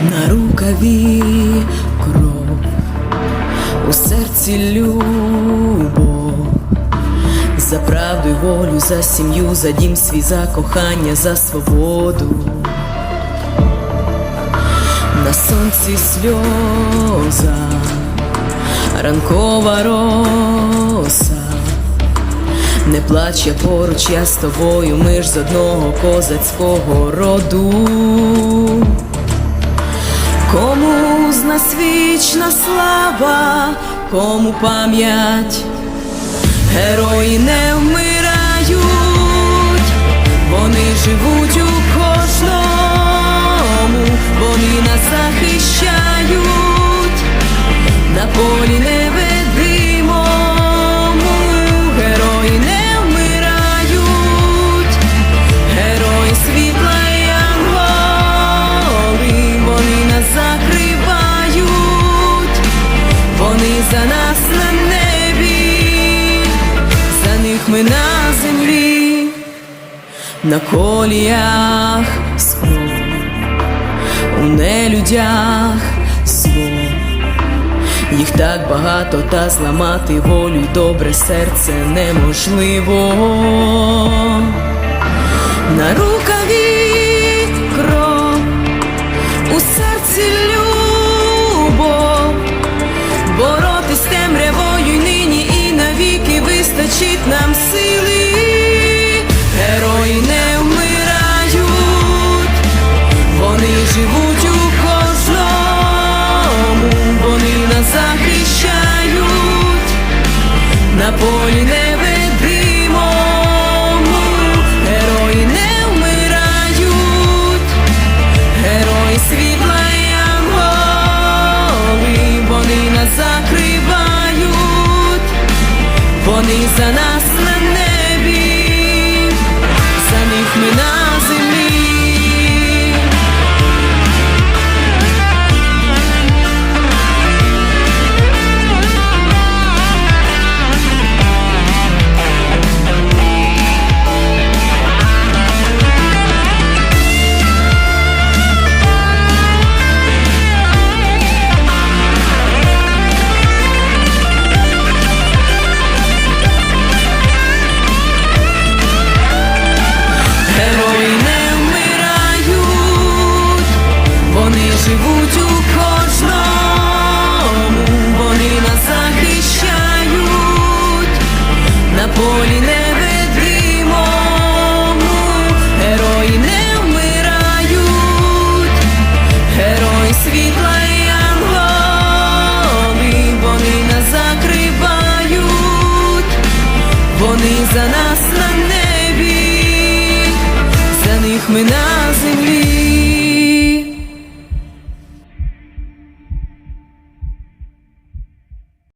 на рукаві кров, у серці любов, за правду й волю, за сім'ю, за дім свій, за кохання, за свободу. На сонці сльоза, ранкова роса. Не плач я поруч, я з тобою, ми ж з одного козацького роду. Кому з нас вічна слава, кому пам'ять, герої не вмирають, вони живуть у кожному, вони нас захищають, за нас на небі, за них ми на землі, на коліях знов, у нелюдях зло. Їх так багато, та зламати волю й добре серце неможливо. На рукаві вистачить нам сили. За нас на небі, за ми на світла і янголи, вони нас закривають, вони за нас на небі, за них ми на землі.